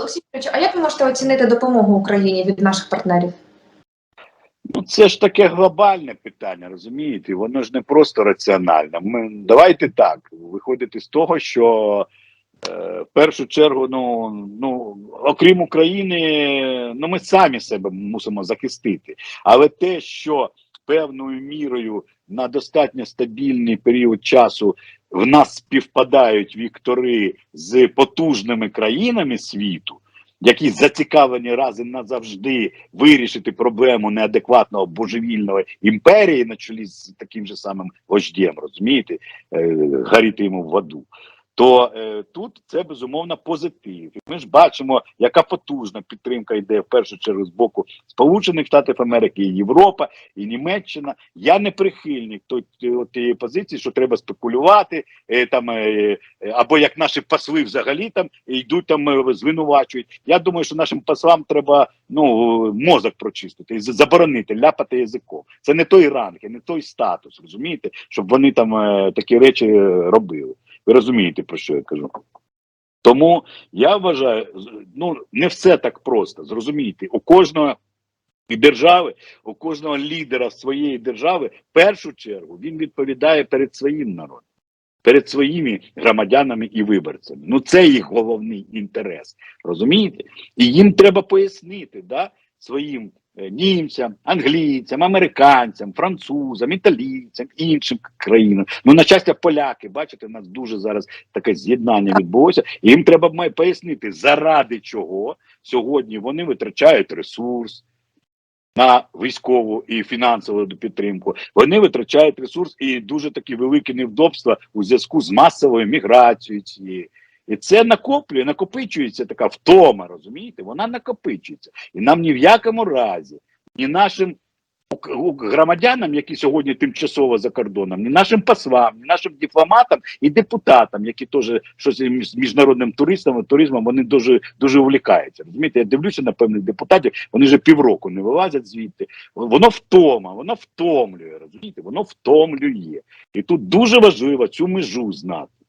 Олексій Юрійович, а як ви можете оцінити допомогу Україні від наших партнерів? Ну, це ж таке глобальне питання, розумієте? Воно ж не просто раціональне. Ми давайте так виходити з того, що е, в першу чергу, ну ну окрім України, ну ми самі себе мусимо захистити. Але те, що певною мірою на достатньо стабільний період часу в нас співпадають віктори з потужними країнами світу, які зацікавлені раз назавжди вирішити проблему неадекватного божевільної імперії на чолі з таким же самим вождєм, розумієте, гаріти горіти йому в аду. То е, тут це безумовно позитив. І Ми ж бачимо, яка потужна підтримка йде в першу чергу з боку Сполучених Штатів Америки, і Європа, і Німеччина. Я не прихильник тієї позиції, що треба спекулювати, е, там е, е, або як наші посли взагалі там йдуть там е, звинувачують. Я думаю, що нашим послам треба ну мозок прочистити і заборонити ляпати язиком. Це не той ранг, не той статус, розумієте, щоб вони там е, такі речі е, робили. Ви розумієте, про що я кажу? Тому я вважаю, ну не все так просто. Зрозумійте, у кожного держави, у кожного лідера своєї держави, в першу чергу, він відповідає перед своїм народом, перед своїми громадянами і виборцями. Ну це їх головний інтерес. Розумієте? І їм треба пояснити да, своїм німцям, англійцям, американцям, французам, італійцям, іншим країнам. Ну, на щастя, поляки, бачите, у нас дуже зараз таке з'єднання відбулося. І їм треба має пояснити, заради чого сьогодні вони витрачають ресурс. На військову і фінансову підтримку вони витрачають ресурс і дуже такі великі невдобства у зв'язку з масовою міграцією цією. І це накоплює, накопичується така втома, розумієте? Вона накопичується. І нам ні в якому разі, ні нашим громадянам, які сьогодні тимчасово за кордоном, ні нашим послам, ні нашим дипломатам і депутатам, які теж щось з міжнародним туристом, туризмом, вони дуже дуже увлікаються. Розумієте, я дивлюся на певних депутатів, вони вже півроку не вилазять звідти. Воно втома, воно втомлює, розумієте, воно втомлює. І тут дуже важливо цю межу знати.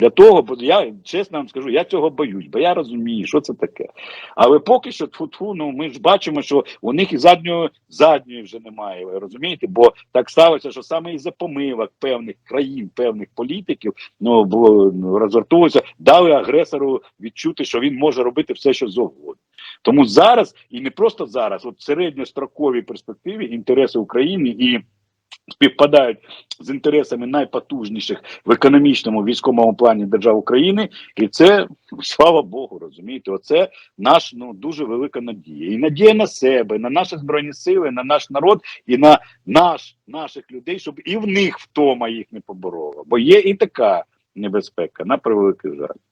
Для того, бо я чесно вам скажу, я цього боюсь, бо я розумію, що це таке. Але поки що тфу-тфу, ну ми ж бачимо, що у них і задньої задньої вже немає. Ви розумієте? Бо так сталося, що саме із-за помилок певних країн, певних політиків, ну ну, розгортувалося, дали агресору відчути, що він може робити все, що завгодно. Тому зараз і не просто зараз, от в середньостроковій перспективі інтереси України і співпадають з інтересами найпотужніших в економічному військовому плані держав України, і це слава Богу, розумієте, оце наш ну дуже велика надія. І надія на себе, на наші збройні сили, на наш народ і на наш наших людей, щоб і в них втома їх не поборола. Бо є і така небезпека на превеликий жаль.